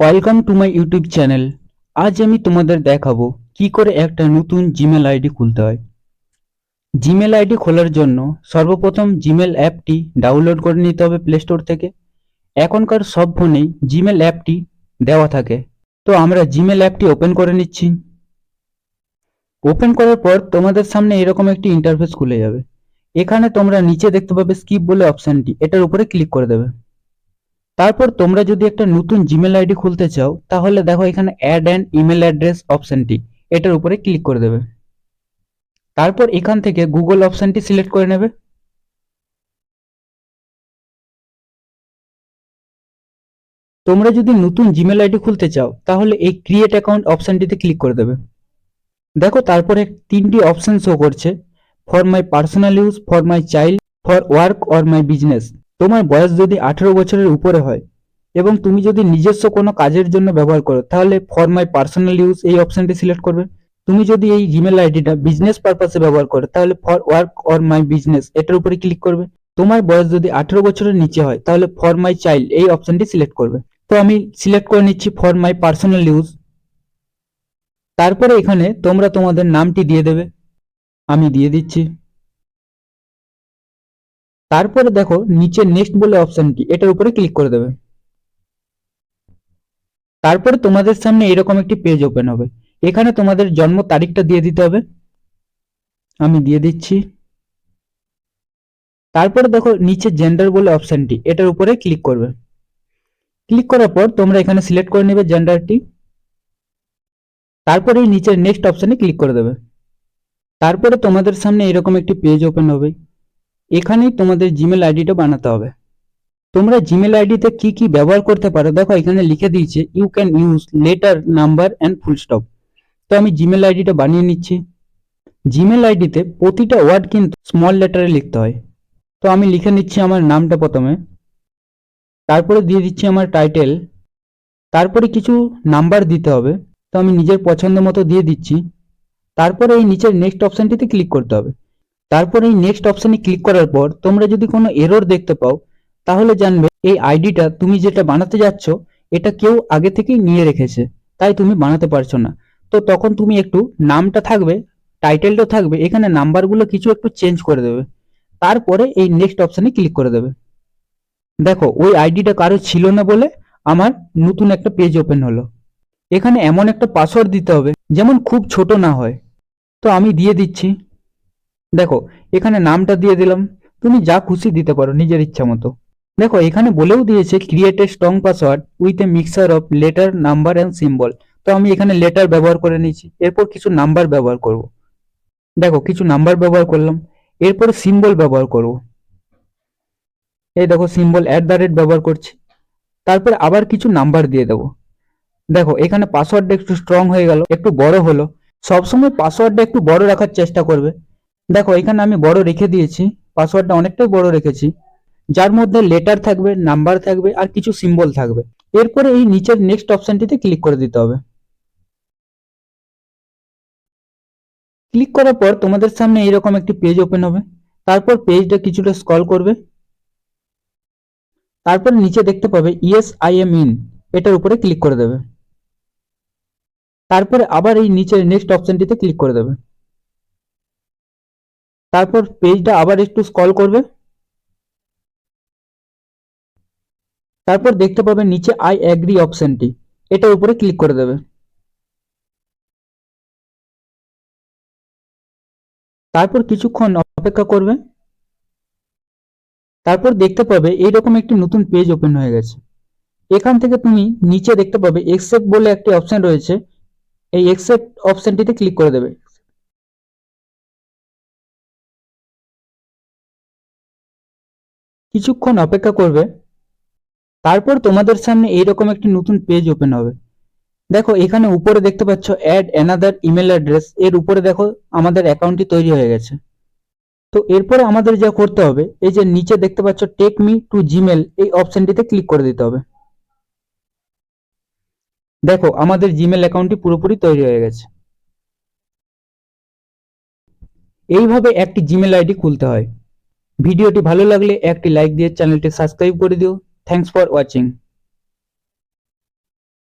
Welcome to my YouTube channel আজ আমি তোমাদের দেখাবো কি করে একটা নতুন জিমেল আইডি খুলতে হয়। জিমেল আইডি খোলার জন্য সর্বপ্রথম জিমেল অ্যাপটি ডাউনলোড করে নিতে হবে প্লে স্টোর থেকে। এখনকার সব ফোনেই জিমেল অ্যাপটি দেওয়া থাকে। তো আমরা জিমেল অ্যাপটি ওপেন করে নিচ্ছি। ওপেন করার পর তোমাদের সামনে এরকম একটি ইন্টারফেস খুলে যাবে। এখানে তোমরা নিচে দেখতে পাবে স্কিপ বলে অপশনটি এটার উপরে ক্লিক করে দেবে। তারপর তোমরা যদি একটা নতুন জিমেল আইডি খুলতে চাও, তাহলে দেখো এখানে অ্যাড অ্যান্ড ইমেল অ্যাড্রেস অপশনটি এটার উপরে ক্লিক করে দেবে। তারপর এখান থেকে গুগল অপশানটি সিলেক্ট করে নেবে। তোমরা যদি নতুন জিমেল আইডি খুলতে চাও, তাহলে এই ক্রিয়েট অ্যাকাউন্ট অপশানটিতে ক্লিক করে দেবে। দেখো তারপরে তিনটি অপশান শো করছে। For my personal use for my child for work or my business তোমার বয়স যদি আঠেরো বছরের উপরে হয় এবং তুমি যদি নিজস্ব কোনো কাজের জন্য ব্যবহার করো, তাহলে ফর মাই পার্সোনাল ইউজ এই অপশনটি সিলেক্ট করবে। তুমি যদি এই জিমেল আইডিটা বিজনেস পারপাসে ব্যবহার করো, তাহলে for work or my business এটার উপরে ক্লিক করবে। তোমার বয়স যদি আঠেরো বছরের নিচে হয়, তাহলে ফর মাই চাইল্ড এই অপশনটি সিলেক্ট করবে। তো আমি সিলেক্ট করে নিচ্ছি ফর মাই পার্সোনাল ইউজ তারপরে এখানে তোমরা তোমাদের নামটি দিয়ে দেবে। আমি দিয়ে দিচ্ছি। তারপরে দেখো নিচে নেক্সট বলে অপশনটি এটার উপরে ক্লিক করে দেবে। তারপরে তোমাদের সামনে এরকম একটি পেজ ওপেন হবে। এখানে তোমাদের জন্ম তারিখটা দিয়ে দিতে হবে। আমি দিয়ে দিচ্ছি। তারপরে দেখো নিচে জেন্ডার বলে অপশনটি এটার উপরে ক্লিক করবে। ক্লিক করার পর তোমরা এখানে সিলেক্ট করে নেবে জেন্ডারটি তারপরে নিচের নেক্সট অপশনে ক্লিক করে দেবে। তারপরে তোমাদের সামনে এরকম একটি পেজ ওপেন হবে। এখানেই তোমাদের জিমেল আইডিটা বানাতে হবে। তোমরা জিমেল আইডিতে কি কি ব্যবহার করতে পারো, দেখো এখানে লিখে দিয়েছে you can use letter number and full stop তো আমি জিমেল আইডিটা বানিয়ে নিচ্ছি। জিমেল আইডিতে প্রতিটা ওয়ার্ড কিন্তু স্মল লেটারে লিখতে হয়। তো আমি লিখে নিচ্ছি আমার নামটা প্রথমে। তারপরে দিয়ে দিচ্ছি আমার টাইটেল তারপরে কিছু নাম্বার দিতে হবে। তো আমি নিজের পছন্দ মতো দিয়ে দিচ্ছি। তারপরে এই নিচের নেক্সট অপশনটিতে ক্লিক করতে হবে। তারপর এই নেক্সট অপশনে ক্লিক করার পর তোমরা যদি কোনো এরর দেখতে পাও, তাহলে জানবে এই আইডিটা তুমি যেটা বানাতে যাচ্ছ, এটা কেউ আগে থেকেই নিয়ে রেখেছে, তাই তুমি বানাতে পারছ না। তো তখন তুমি একটু নামটা থাকবে টাইটেলটা থাকবে, এখানে নাম্বারগুলো কিছু একটু চেঞ্জ করে দেবে। তারপরে এই নেক্সট অপশানে ক্লিক করে দেবে। দেখো, ওই আইডিটা কারও ছিল না বলে আমার নতুন একটা পেজ ওপেন হলো। এখানে এমন একটা পাসওয়ার্ড দিতে হবে, যেমন খুব ছোট না হয়। তো আমি দিয়ে দিচ্ছি। দেখো, এখানে নামটা দিয়ে দিলাম। তুমি যা খুশি দিতে পারো নিজের ইচ্ছা মতো। দেখো, এখানে বলেও দিয়েছে create a strong password with a mixer of letter number and symbol তো আমি এখানে লেটার ব্যবহার করে নিয়েছি। এরপর কিছু নাম্বার ব্যবহার করব। দেখো, কিছু নাম্বার ব্যবহার করলাম। এরপর সিম্বল ব্যবহার করব। এই দেখো সিম্বল অ্যাট দ্য রেট ব্যবহার করছি। তারপর আবার কিছু নাম্বার দিয়ে দেবো। দেখো, এখানে পাসওয়ার্ডটা একটু স্ট্রং হয়ে গেল, একটু বড় হলো। সবসময় পাসওয়ার্ডটা একটু বড় রাখার চেষ্টা করবে। দেখো, এখানে আমি বড় রেখে দিয়েছি পাসওয়ার্ডটা অনেকটাই বড় রেখেছি, যার মধ্যে লেটার থাকবে নাম্বার থাকবে আর কিছু সিম্বল থাকবে। এরপরে এই নিচের নেক্সট অপশনটিতে ক্লিক করে দিতে হবে। ক্লিক করার পর তোমাদের সামনে এইরকম একটি পেজ ওপেন হবে। তারপর পেজটা কিছুটা স্ক্রল করবে। তারপর নিচে দেখতে পাবে ইয়েস আই এম ইন এটার উপরে ক্লিক করে দেবে। তারপরে আবার এই নিচের নেক্সট অপশনটিতে ক্লিক করে দেবে। তারপর পেজটা আবার একটু স্কল করবে। তারপর দেখতে পাবে নিচে আই অ্যাগ্রি অপশনটি এটার উপরে ক্লিক করে দেবে। তারপর কিছুক্ষণ অপেক্ষা করবে। তারপর দেখতে পাবে এইরকম একটি নতুন পেজ ওপেন হয়ে গেছে। এখান থেকে তুমি নিচে দেখতে পাবে এক্সেপ্ট বলে একটি অপশন রয়েছে। এই এক্সেপ্ট অপশনটিতে ক্লিক করে দেবে। কিছুক্ষণ অপেক্ষা করবে, তারপর তোমাদের সামনে এইরকম একটি নতুন পেজ ওপেন হবে। দেখো, এখানে উপরে দেখতে পাচ্ছ অ্যাড অ্যানাদার ইমেল অ্যাড্রেস এর উপরে দেখো আমাদের অ্যাকাউন্টটি তৈরি হয়ে গেছে। তো এরপরে আমাদের যা করতে হবে, এই যে নিচে দেখতে পাচ্ছ টেক মি টু জিমেল এই অপশনটিতে ক্লিক করে দিতে হবে। দেখো, আমাদের জিমেল অ্যাকাউন্টটি পুরোপুরি তৈরি হয়ে গেছে। এইভাবে একটি জিমেল আইডি খুলতে হয়। ভিডিওটি ভালো লাগলে একটি লাইক দিয়ে চ্যানেলটি সাবস্ক্রাইব করে দিও। Thanks for watching